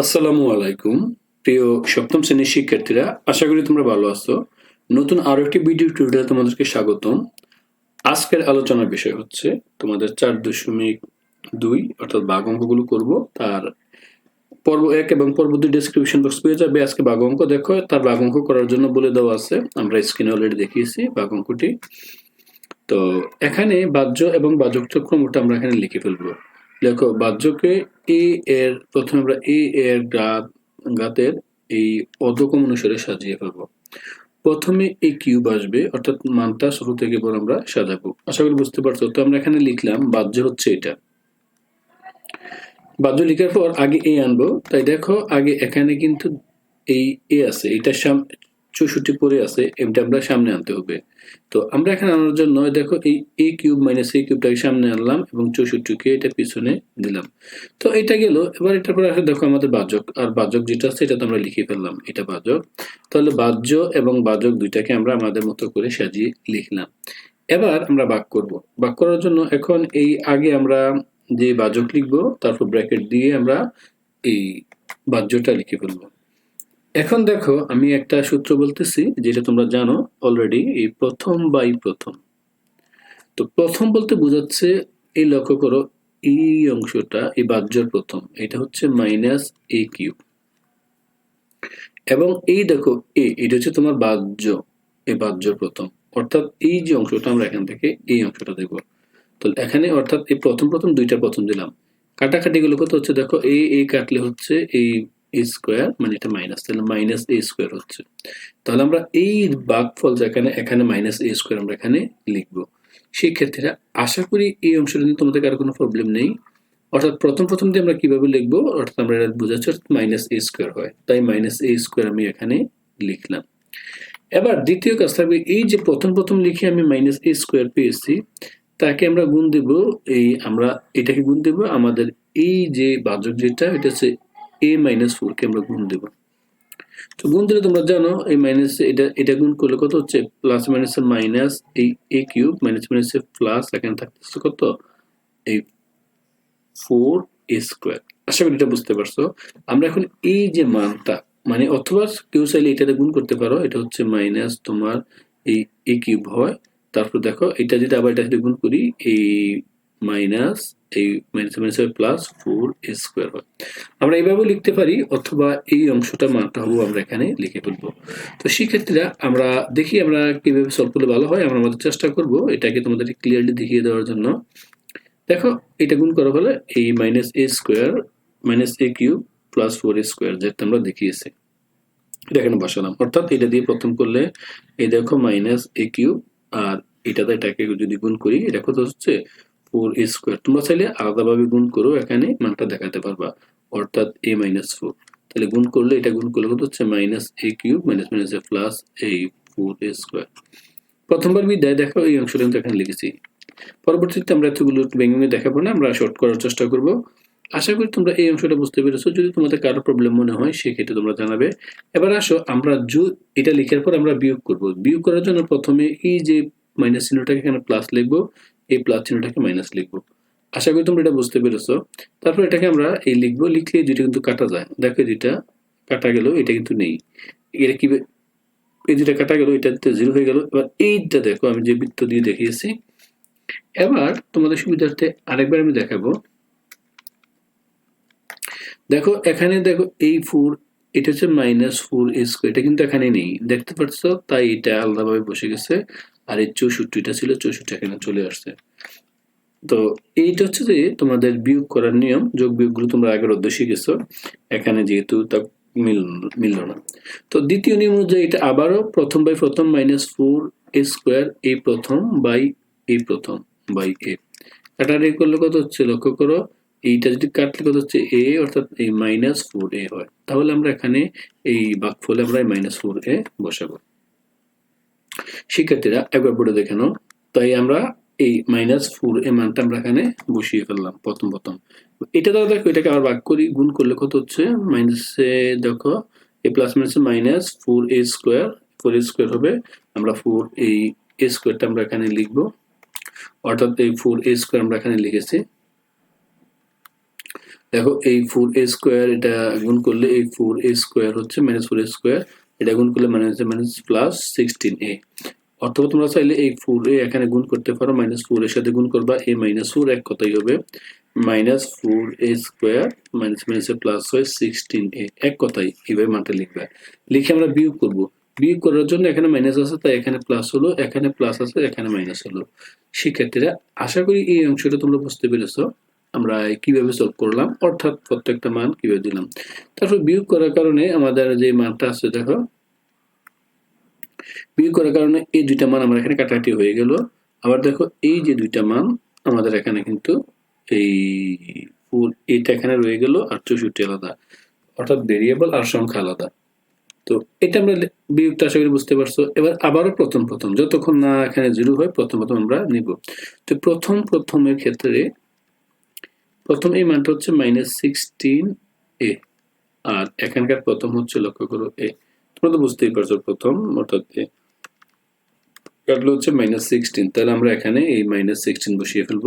আসসালামু আলাইকুম, প্রিয় সপ্তম শ্রেণির শিক্ষার্থীরা, আশা করি তোমরা ভালো আছো। নতুন আরও একটি ভিডিও টিউটোরিয়াল তোমাদেরকে স্বাগতম। আজকের আলোচনার বিষয় হচ্ছে তোমাদের চার দশমিক দুই অর্থাৎ বাঘ অঙ্কগুলো করব। তার পর্ব এক এবং পর্ব দুই ডেসক্রিপশন বক্স পেয়ে যাবে। আজকে বাঘ অঙ্ক দেখো, তার বাঘ অঙ্ক করার জন্য বলে দেওয়া আছে। আমরা স্ক্রিনে অলরেডি দেখিয়েছি বাঘ অঙ্কটি। তো এখানে বাহ্য এবং বাহ্যক ক্রমটা আমরা এখানে লিখে ফেলব। দেখো, বাহ্যকে এ এর, প্রথমে আমরা এ এর গাত গাতের এই অধকম অনুসারে সাজিয়ে ফেলব। প্রথমে এই কিউব আসবে, অর্থাৎ মানটা শুরু থেকে বড় আমরা সাজাবো। আশা করি বুঝতে পারছ। তো আমরা এখানে লিখলাম, বাহ্য হচ্ছে এটা। বাহ্য লিখার পর আগে এ আনব। তাই দেখো, আগে এখানে কিন্তু এই এ আছে এটা চৌষট্টি পরে আছে, এটা আমরা সামনে আনতে হবে। তো আমরা এখানে আনার জন্য দেখো, এই এ কিউব মাইনাস এ কিউবটাকে সামনে আনলাম এবং চৌষট্টিকে এটা পিছনে দিলাম। তো এটা গেল, এবার এটার পরে আসলে দেখো আমাদের বাজক আর বাজক যেটা আছে এটা তো আমরা লিখে ফেললাম, এটা বাজক তাহলে বাহ্য এবং বাজক দুইটাকে আমরা আমাদের মতো করে সাজিয়ে লিখলাম। এবার আমরা বাক করব। বাক করার জন্য এখন এই আগে আমরা যে বাজক লিখব, তারপর ব্র্যাকেট দিয়ে আমরা এই বাহ্যটা লিখে ফেলব। এখন দেখো, আমি একটা সূত্র বলতেছি, যেটা তোমরা জানো অলরেডি এই প্রথম বাই প্রথম। তো প্রথম বলতে বোঝাচ্ছে, এই লক্ষ্য করো, এই অংশটা, এই বাহ্যর প্রথম, এটা হচ্ছে মাইনাস এ কিউব এবং এই দেখো এ এটা হচ্ছে তোমার বাহ্য, এই বাহ্যর প্রথম। অর্থাৎ এই যে অংশটা আমরা এখান থেকে, এই অংশটা দেব তো এখানে অর্থাৎ এই প্রথম প্রথম দুইটা প্রথম দিলাম। কাটাকাটি গুলো কত হচ্ছে দেখো এই এই কাটলে হচ্ছে এই স্কোয়ার মানে এটা মাইনাস তাহলে মাইনাস এ স্কোয়ার হচ্ছে। তাহলে আমরা এই বাঘফল যেখানে এখানে মাইনাস এ স্কোয়ার আমরা এখানে লিখব। সেই ক্ষেত্রে আশা করি এই অংশটা নিয়ে তোমাদের কারও কোনো প্রবলেম নেই। অর্থাৎ প্রথম প্রথম দিয়ে আমরা কীভাবে লিখব? অর্থাৎ আমরা এটা বোঝাচ্ছি, অর্থাৎ মাইনাস এ স্কোয়ার হয়। তাই মাইনাস এ স্কোয়ার আমি এখানে লিখলাম। এবার দ্বিতীয় কাজ থাকবে, এই যে প্রথম প্রথম লিখে আমি মাইনাস এ স্কোয়ার পেয়েছি, তাকে আমরা গুণ দেব, এই আমরা এটাকে গুণ দেব, আমাদের এই যে বাজক যেটা, এটা হচ্ছে এ মাইনাস ফোরকে আমরা গুণ দেব। তো গুণ দিলে তোমরা জানো এই মাইনাস এটা এটা গুণ করলে কত হচ্ছে? প্লাস মাইনাস মাইনাস এই a cube minus minus plus এখানে থাকতেছে কত? এই ফোর এ স্কোয়ার আশা করি এটা বুঝতে পারছ। আমরা এখন এই যে মানটা মানে অথবা কেউ চাইলে এটাতে গুণ করতে পারো, এটা হচ্ছে মাইনাস তোমার এই এ কিউব হয়। তারপর দেখো, এটা যদি আবার এটা যদি গুণ করি এই মাইনাস এই minus minus plus four square হয়। আমরা এইভাবে লিখতে পারি, অথবা এই অংশটা মানটা হব আমরা এখানে লিখে ফেলব। তো আমরা দেখি আমরা কীভাবে সলভ করলে ভালো হয়, আমরা আমাদের চেষ্টা করব এটাকে তোমাদের ক্লিয়ারলি দেখিয়ে দেওয়ার জন্য। দেখো, এটা গুণ করা হলে এই minus a square minus a cube plus four square যেটা আমরা দেখিয়েছি। এটা এখানে বসালাম। অর্থাৎ এটা দিয়ে প্রথম করলে, এই দেখো মাইনাস এ কিউব আর এটাতে এটাকে যদি গুণ করি, এটা কত হচ্ছে? ফোর স্কোয়ার তোমরা চাইলে আলাদাভাবে গুণ করো এখানে মানটা দেখাতে পারবা, অর্থাৎ এ মাইনাস ফোর তাহলে গুণ করলে এটা গুণ করলে কত হচ্ছে? Minus a cube minus minus a plus এই ফোর এ স্কোয়ার প্রথমবার বিদ্যায় দেখো, এই অংশটা কিন্তু এখানে লিখেছি। পরবর্তীতে আমরা এতগুলো ভেঙে দেখাবো না, আমরা শর্ট করার চেষ্টা করব। আশা করি তোমরা এই অংশটা বুঝতে পেরেছ। যদি তোমাদের কারও প্রবলেম মনে হয়, সেক্ষেত্রে তোমরা জানাবে। এবার আসো, আমরা যু এটা লিখার পর আমরা বিয়োগ করব। বিয়োগ করার জন্য প্রথমে এই যে মাইনাস চিহ্নটাকে এখানে প্লাস লিখব। এই প্লাস চিহ্নটাকে মাইনাস লিখব। আশা করি তোমরা এটা বুঝতে পেরেছ। তারপর এটাকে আমরা এই লিখব লিখলে দুইটা কিন্তু কাটা যায়। দেখো যেটা কাটা গেল, এটা কিন্তু নেই। এটা কি এই দুটা কাটা গেল এটাতে জিরো হয়ে গেল। এবার এইটা দেখো, আমি যে বৃত্ত দিয়ে দেখিয়েছি। এবার তোমাদের সুবিধার্থে আরেকবার আমি দেখাবো। দেখো এখানে দেখো এই ফোর এটা হচ্ছে মাইনাস ফোর স্কোয়ার এটা কিন্তু এখানে নেই। দেখতে পাচ্ছ, তাই এটা আলাদাভাবে বসে গেছে। আর এই চৌষট্টিটা ছিল, চৌষট্টি এখানে চলে আসছে। তো এইটা হচ্ছে যে তোমাদের বিয়োগ করার নিয়ম, যোগ বিয়োগগুলো তোমরা আগের অধ্যায় শিখেছো। এখানে যেহেতু তা মিল, মিলল না। তো দ্বিতীয় নিয়ম অনুযায়ী এটা আবারও প্রথম বাই প্রথম মাইনাস ফোর এ স্কোয়ার এই প্রথম বাই এই প্রথম বাই এ কাটারি করলে কত হচ্ছে? লক্ষ্য করো, এইটা যদি কাটলে কত হচ্ছে? এ অর্থাৎ এই মাইনাস ফোর এ হয়। তাহলে আমরা এখানে এই বাকফলে আমরা মাইনাস ফোর এ বসাবো। শিক্ষার্থীরা একবার পড়ে দেখে নাও। তাই আমরা এই মাইনাস ফোর এ মানটা আমরা এখানে বসিয়ে ফেললাম, প্রথম প্রথম। এটা দ্বারা দেখো, এটাকে আবার ভাগ করি, গুণ করলে কত হচ্ছে? মাইনাসে দেখো, a plus minus minus four a square four a square হবে। আমরা ফোর এই এ স্কোয়ারটা আমরা এখানে লিখব। অর্থাৎ এই ফোর এ স্কোয়ার আমরা এখানে লিখেছি। দেখো, এই ফোর এ স্কোয়ার এটা গুণ করলে এই ফোর এ স্কোয়ার হচ্ছে মাইনাস ফোর এ স্কোয়ার এটা গুণ করলে minus minus plus sixteen a অথবা তোমরা চাইলে এই ফোর এ এখানে গুণ করতে পারো মাইনাস ফোর এর সাথে গুণ করবা, এই মাইনাস ফোর এক কথাই হবে। Minus four a square minus মাইনাসে প্লাস হয় সিক্সটিন এ এক কথাই এইভাবে মানটা লিখবে। লিখে আমরা বিয়োগ করব। বিয়োগ করার জন্য এখানে মাইনাস আছে, তাই এখানে প্লাস হলো, এখানে প্লাস আছে, এখানে মাইনাস হলো। শিক্ষার্থীরা আশা করি এই অংশটা তোমরা বুঝতে পেরেছ। আমরা কীভাবে সলভ করলাম? অর্থাৎ প্রত্যেকটা মান কীভাবে দিলাম? তারপর বিয়োগ করার কারণে আমাদের যে মানটা আছে, দেখো। বিয়োগ করার কারণে এই দুইটা মান আমার এখানে কাটাকাটি হয়ে গেল। আবার দেখো, এই যে দুইটা মান আমাদের এখানে কিন্তু এই এটা এখানে রয়ে গেল আর চৌষট্টি আলাদা। অর্থাৎ ভেরিয়েবল আর সংখ্যা আলাদা। তো এটা আমরা বিয়োগটা আশা করি বুঝতে পারছ। এবার আবারও প্রথম প্রথম। যতক্ষণ না এখানে জিরো হয়, প্রথম প্রথম আমরা নিব। তো প্রথম, প্রথমের ক্ষেত্রে প্রথম এই মানটা হচ্ছে মাইনাস সিক্সটিন এ আর এখানকার প্রথম হচ্ছে লক্ষ্য করো এ তোমরা তো বুঝতেই পারছ প্রথম, অর্থাৎ এ কাটলো হচ্ছে মাইনাস সিক্সটিন তাহলে আমরা এখানে এই মাইনাস সিক্সটিন বসিয়ে ফেলব।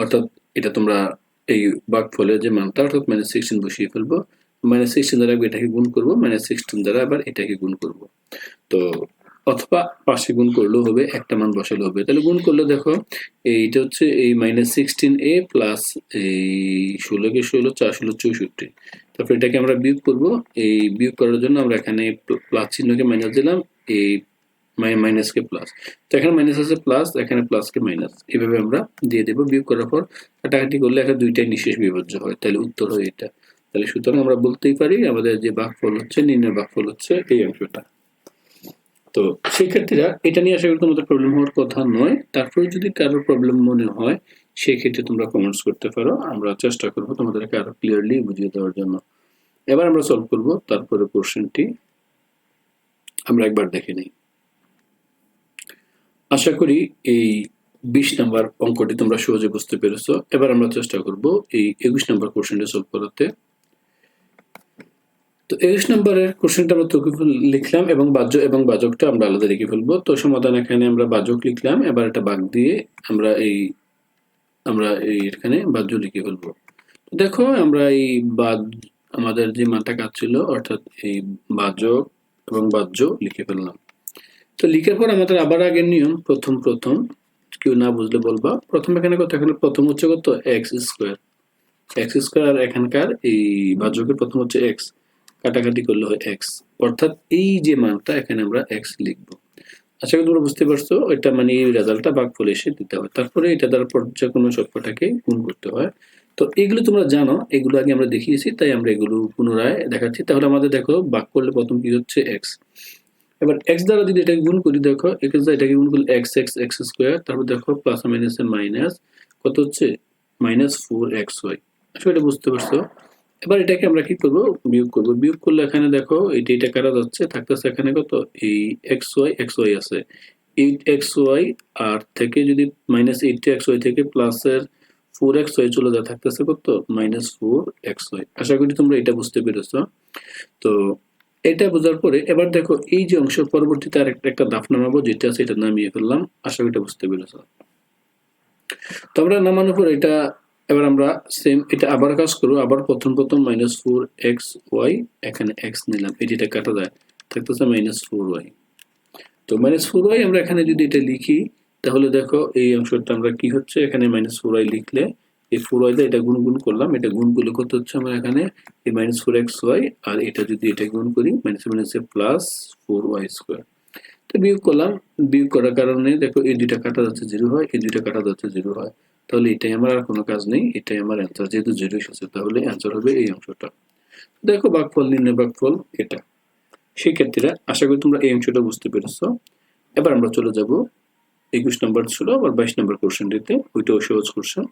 অর্থাৎ এটা তোমরা এই বাক ফলে যে মানটা, অর্থাৎ মাইনাস সিক্সটিন বসিয়ে ফেলব। মাইনাস সিক্সটিন দ্বারা এটাকে গুণ করব মাইনাস সিক্সটিন দ্বারা আবার এটাকে গুণ করব। তো অথবা পাশে গুণ করলেও হবে, একটা মান বসালে হবে। তাহলে গুণ করলে দেখো, এইটা হচ্ছে এই মাইনাস সিক্সটিন এ প্লাস এই ষোলোকে ষোলো, চার ষোলো চৌষট্টি। তারপর এটাকে আমরা বিয়োগ করব। এই বিয়োগ করার জন্য আমরা এখানে প্লাস চিহ্নকে মাইনাস দিলাম, এই মাইনাসকে প্লাস তো এখানে মাইনাস আছে প্লাস এখানে প্লাসকে মাইনাস এভাবে আমরা দিয়ে দেবো বিয়োগ করার পর। কাটাকাটি করলে এখানে দুইটাই নিঃশেষ বিভাজ্য হয়। তাহলে উত্তর হয় এটা। তাহলে সুতরাং আমরা বলতেই পারি, আমাদের যে ভাগফল হচ্ছে নির্ণয় ভাগফল হচ্ছে এই অংশটা। তো শিক্ষার্থীরা এটা নিয়ে আশা করি তোমাদের প্রবলেম হওয়ার কথা নয়। তারপরে যদি কারোর প্রবলেম মনে হয়, সেক্ষেত্রে তোমরা কমেন্টস করতে পারো। আমরা চেষ্টা করব তোমাদেরকে আরও ক্লিয়ারলি বুঝিয়ে দেওয়ার জন্য। এবার আমরা সলভ করব তারপরে কোশ্চেনটি আমরা একবার দেখে নিই। আশা করি এই বিশ নাম্বার অঙ্কটি তোমরা সহজে বুঝতে পেরেছ। এবার আমরা চেষ্টা করব এই একুশ নাম্বার কোশ্চেনটি সলভ করাতে। তো একুশ নম্বরের কোশ্চেনটা আমরা তোকে লিখলাম এবং বাজ্য এবং বাজকটা আমরা আলাদা লিখে ফেলব। তো সমাধান এখানে আমরা বাজক লিখলাম, এবার এটা বাগ দিয়ে আমরা এই আমরা এই এখানে বাজ্য লিখে ফেলব। দেখো, আমরা এই বাদ আমাদের যে মানটা কাজ ছিল, অর্থাৎ এই বাজক এবং বাজ্য লিখে ফেললাম। তো লিখার পর আমাদের আবার আগের নিয়ম, প্রথম প্রথম, কেউ না বুঝলে বলবা। প্রথম এখানে কত? এখানে প্রথম হচ্ছে কত? এক্স স্কোয়ার এক্স স্কোয়ার এখানকার এই বাজকের প্রথম হচ্ছে এক্স কাটাকাটি করলে হয় এক্স অর্থাৎ এই যে মানটা এখানে আমরা এক্স লিখব। আশা করি তোমরা বুঝতে পারছ, এটা মানে এই রেজাল্টটা বাঘ ফলে এসে দিতে হয়। তারপরে এটা দ্বারা পর্যায় কোনো সবকটাকে গুণ করতে হয়। তো এগুলো তোমরা জানো, এগুলো আগে আমরা দেখিয়েছি, তাই আমরা এগুলো পুনরায় দেখাচ্ছি। তাহলে আমাদের দেখো বাঘ করলে প্রথম কি হচ্ছে এক্স এবার এক্স দ্বারা যদি এটাকে গুণ করি, দেখো এক্স দ্বারা এটাকে গুণ করলে এক্স এক্স এক্স স্কোয়ার তারপর দেখো প্লাস মাইনাস মাইনাস কত হচ্ছে? মাইনাস ফোর এক্স ওয়াই আসলে এটা বুঝতে পারছ। এবার এটাকে আমরা কি করব? বিয়োগ করব। বিয়োগ করলে এখানে দেখো এইটা এটা কাটা যাচ্ছে? থাকতেছে এখানে কত? এই এক্স ওয়াই এক্স ওয়াই আছে। এইট এক্স ওয়াই আর থেকে যদি মাইনাস এইট এক্স ওয়াই থেকে প্লাসের ফোর এক্স ওয়াই চলে যায়, থাকতেছে কত? মাইনাস ফোর এক্স ওয়াই আশা করি তোমরা এটা বুঝতে পেরেছ। তো এটা বোঝার পরে এবার দেখো, এই যে অংশ পরবর্তীতে আর একটা দাফ নামাবো, যেটা আছে এটা নামিয়ে ফেললাম। আশা করি এটা বুঝতে পেরেছ। তো আমরা নামানোর পর এটা এবার আমরা সেম এটা আবার কাজ করব, আবার প্রথম প্রথম মাইনাস ফোর এক্স ওয়াই এখানে এক্স নিলাম এটিটা কাটা যায়, থাকতেছে মাইনাস ফোর ওয়াই তো মাইনাস ফোর ওয়াই আমরা এখানে যদি এটা লিখি, তাহলে দেখো এই অংশটা আমরা কি হচ্ছে, এখানে মাইনাস ফোর ওয়াই লিখলে, এই ফোর ওয়াই এটা গুণ গুণ করলাম, এটা গুণ করলে কত হচ্ছে আমরা এখানে, এই মাইনাস ফোর এক্স ওয়াই আর এটা যদি এটা গুণ করি মাইনাস মাইনাসে প্লাস ফোর ওয়াই স্কোয়ার তো বিয়োগ করলাম, বিয়োগ করার কারণে দেখো এই দুইটা কাটা যাচ্ছে জিরো হয়, এই দুইটা কাটা যাচ্ছে জিরো হয়। তাহলে এটাই আমার আর কোনো কাজ নেই, এটাই আমার অ্যান্সার যেহেতু জিরো এসেছে তাহলে অ্যান্সার হবে এই অংশটা। দেখো বাঘফল নির্ণয় বাঘফল এটা। শিক্ষার্থীরা আশা করি তোমরা এই অংশটা বুঝতে পেরেছ। এবার আমরা চলে যাব একুশ নম্বর ছিল, আবার বাইশ নম্বর কোশ্চেনটিতে ওইটাও সহজ কোশ্চেন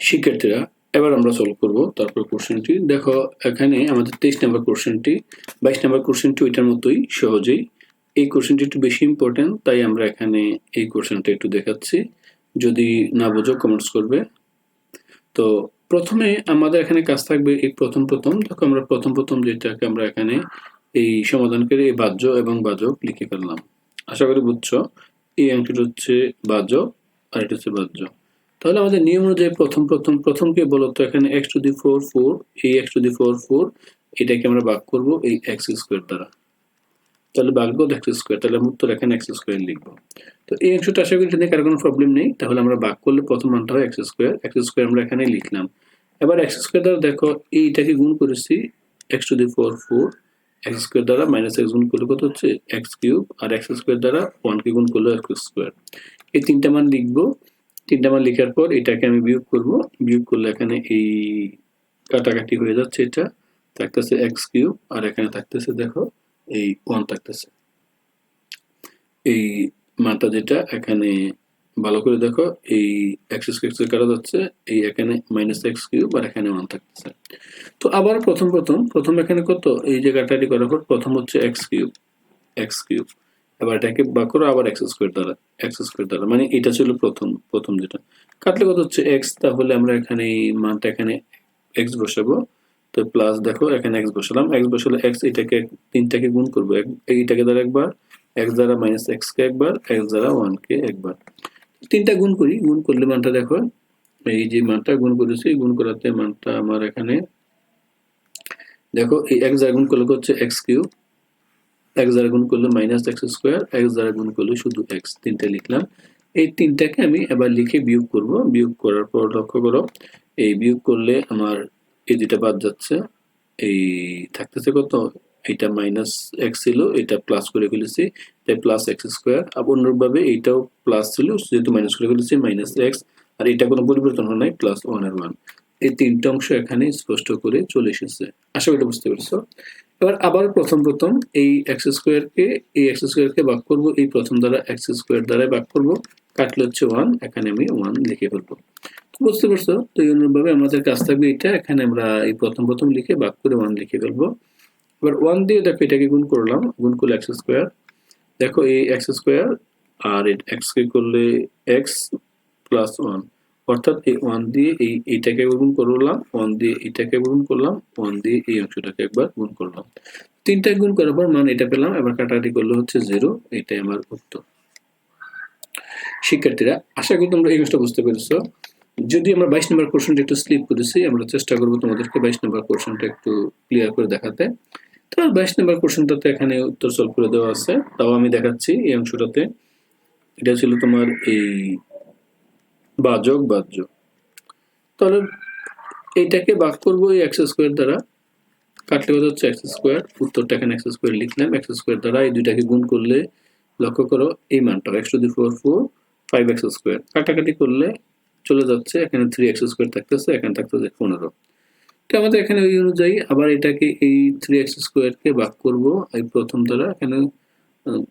শিক্ষার্থীরা এবার আমরা সলভ করব তারপর কোশ্চেনটি দেখো এখানে আমাদের তেইশ নম্বর কোশ্চেনটি বাইশ নম্বর কোশ্চেনটি ওইটার মতোই, সহজেই। এই কোশ্চেনটি একটু বেশি ইম্পর্টেন্ট তাই আমরা এখানে এই কোশ্চেনটা একটু দেখাচ্ছি। যদি না বোঝো কমেন্টস করবে। তো প্রথমে আমাদের এখানে কাজ থাকবে এই প্রথম প্রথম। দেখো আমরা প্রথম প্রথম যেটাকে আমরা এখানে এই সমাধান করে এই বাহ্য এবং বাজক লিখে ফেললাম। আশা করি বুঝছ? এই অঙ্কটা হচ্ছে বাজক আর এটা হচ্ছে বাহ্য। তাহলে আমাদের নিয়ম অনুযায়ী প্রথম প্রথম প্রথমকে বলতো এখানে x to the four four এই x to the four four এটাকে আমরা ভাগ করব এই এক্স স্কোয়ার দ্বারা। তাহলে ভাগবো এক্স স্কোয়ার তাহলে আমি উত্তর এখানে এক্স স্কোয়ার লিখব। তো এই অংশটা আশা করি এটা কারও কোনো প্রবলেম নেই। তাহলে আমরা ভাগ করলে প্রথম মানটা হয় এক্স স্কোয়ার এক্স স্কোয়ার আমরা এখানে লিখলাম। এবার এক্স স্কোয়ার দ্বারা দেখো, এইটাকে গুণ করেছি x to the four four x square দ্বারা মাইনাস এক্স গুণ করলে কত হচ্ছে? এক্স কিউব আর এক্স স্কোয়ার দ্বারা ওয়ানকে গুণ করলে এক্স স্কোয়ার এই তিনটা মান লিখব। তিনটা মান লেখার পর এটাকে আমি বিয়োগ করব। বিয়োগ করলে এখানে এই কাটাকাটি হয়ে যাচ্ছে এটা। থাকতেছে এক্স কিউব আর এখানে থাকতেছে দেখো এই ওয়ান থাকতেছে এই মানটা যেটা, এখানে ভালো করে দেখো, এই এক্স এক্স কাটা যাচ্ছে, এই এখানে মাইনাস এক্স কিউব আর এখানে ওয়ান থাকতেছে। তো আবার প্রথম প্রথম প্রথম এখানে কত? এই যে কাটাটি করার পর প্রথম হচ্ছে এক্স কিউব এক্স কিউব এবার এটাকে বা করো, আবার এক্স স্কোয়ার দ্বারা এক্স স্কোয়ার দ্বারা। মানে এটা ছিল প্রথম প্রথম যেটা। কাটলে কত হচ্ছে এক্স তাহলে আমরা এখানে মানটা এখানে এক্স বসাবো। তো প্লাস দেখো, এখানে এক্স বসালাম। এক্স বসালে এক্স এটাকে তিনটাকে গুণ করব। এইটাকে দ্বারা একবার। এক্স দ্বারা মাইনাস এক্স কে একবার এক্স দ্বারা ওয়ান কে একবার। তিনটা গুণ করি। গুণ করলে মানটা দেখো, এই যে মানটা গুণ করেছি, গুণ করাতে মানটা আমার এখানে দেখো, এই এক্স দ্বারা গুণ করলে হচ্ছে এক্স কিউব এক্স দ্বারা গুণ করলে মাইনাস এক্স স্কোয়ার এক্স দ্বারা গুণ করলে শুধু এক্স তিনটা লিখলাম। এই তিনটাকে আমি এবার লিখে বিয়োগ করব। বিয়োগ করার পর লক্ষ্য করো, এই বিয়োগ করলে আমার এই দুটা বাদ যাচ্ছে। এই থাকতেছে কত? এটা মাইনাস এক্স ছিল এটা প্লাস করে ফেলেছি, তাই প্লাস এক্স স্কোয়ার আবার অনুরূপভাবে এইটাও প্লাস ছিল, যেহেতু মাইনাস করে ফেলেছি মাইনাস এক্স আর এটা কোনো পরিবর্তন হয় নাই প্লাস ওয়ান আর ওয়ান এই তিনটা অংশ এখানে স্পষ্ট করে চলে এসেছে। আশা করি বুঝতে পেরেছ। এবার আবার প্রথম প্রথম এই এক্স স্কোয়ারকে এই এক্স স্কোয়ারকে ভাগ করব, এই প্রথম দ্বারা এক্স স্কোয়ার দ্বারা ভাগ করব। কাটলে হচ্ছে ওয়ান এখানে আমি ওয়ান লিখে ফেলব। বুঝতে পারছ? তো এই অনুরূপভাবে আমাদের কাজ থাকবে এটা। এখানে আমরা এই প্রথম প্রথম লিখে ভাগ করে ওয়ান লিখে ফেলব। এবার ওয়ান দিয়ে দেখো এটাকে গুণ করলাম, গুণ করলে এক্স স্কোয়ার দেখো এই এক্স স্কোয়ার আর এক্স কে করলে এক্স প্লাস ওয়ান অর্থাৎ এই ওয়ান দিয়ে এই এইটাকে গুণ করলাম ওয়ান দিয়ে এইটাকে গুণ করলাম ওয়ান দিয়ে এই অংশটাকে একবার গুণ করলাম। তিনটা গুণ করার পর মান এটা পেলাম, এবার কাটাকাটি করলে হচ্ছে জিরো এটাই আমার উত্তর। শিক্ষার্থীরা, আশা করি তোমরা এই জিনিসটা বুঝতে পেরেছ। যদি আমরা বাইশ নম্বর কোশ্চেনটা একটু স্লিপ করেছি, আমরা চেষ্টা করব তোমাদেরকে বাইশ নম্বর কোশ্চেনটা একটু ক্লিয়ার করে দেখাতে। তো বাইশ নম্বর কোশ্চেনটাতে এখানে উত্তর সলভ করে দেওয়া আছে। তাও আমি দেখাচ্ছি এই অংশটাতে। এটা ছিল তোমার এই বাজক বাহ্য। তাহলে এইটাকে ভাগ করব এই এক্স স্কোয়ার দ্বারা। কাটলে কত হচ্ছে? এক্স স্কোয়ার উত্তরটা এখানে এক্স স্কোয়ার লিখলাম। এক্স স্কোয়ার দ্বারা এই দুইটাকে গুণ করলে লক্ষ্য করো এই মানটা x to the four four five x square কাটাকাটি করলে চলে যাচ্ছে, এখানে থ্রি এক্স স্কোয়ার থাকতেছে, এখানে থাকতেছে পনেরো। তো আমাদের এখানে ওই অনুযায়ী আবার এটাকে এই থ্রি এক্স স্কোয়ারকে ভাগ করব, এই প্রথম দ্বারা এখানে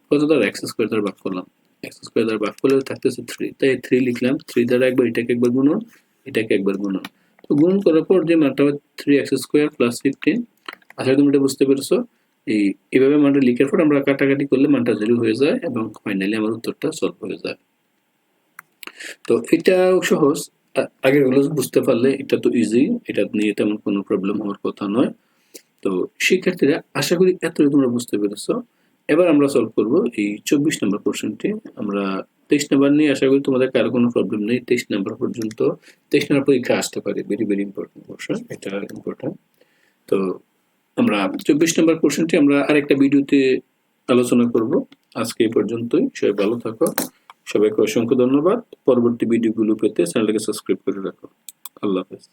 কত দ্বারা? এক্স স্কোয়ার দ্বারা ভাগ করলাম। এক্স স্কোয়ার দ্বারা ভাগ করলে থাকতেছে থ্রি তাই থ্রি লিখলাম। থ্রি দ্বারা একবার এটাকে একবার গুণন, এটাকে একবার গুণন। তো গুণন করার পর যে মানটা three x square plus fifteen আশা করি তুমি এটা বুঝতে পেরেছ। এই এইভাবে মানটা লিখার পর আমরা কাটাকাটি করলে মানটা জিরো হয়ে যায় এবং ফাইনালি আমার উত্তরটা সলভ হয়ে যায়। তো এটা সহজ। আ- আগেরগুলো বুঝতে পারলে এটা তো ইজি এটা নিয়ে তেমন কোনো প্রবলেম হওয়ার কথা নয়। তো শিক্ষার্থীরা, আশা করি এতটুকু তোমরা বুঝতে পেরেছ। এবার আমরা সলভ করব এই চব্বিশ নম্বর কোশ্চেনটি আমরা তেইশ নাম্বার নিয়ে আশা করি তোমাদের কারও কোনো প্রবলেম নেই। তেইশ নাম্বার পর্যন্ত, তেইশ নাম্বার পরীক্ষা আসতে পারে। ভেরি ভেরি ইম্পর্টেন্ট কোশ্চেন এটা ইম্পর্টেন্ট তো আমরা চব্বিশ নম্বর কোশ্চেনটি আমরা আরেকটা ভিডিওতে আলোচনা করব। আজকে এই পর্যন্তই। সবাই ভালো থাকো। সবাইকে অসংখ্য ধন্যবাদ। পরবর্তী ভিডিওগুলো পেতে চ্যানেলটাকে সাবস্ক্রাইব করে রাখো। আল্লাহ হাফেজ।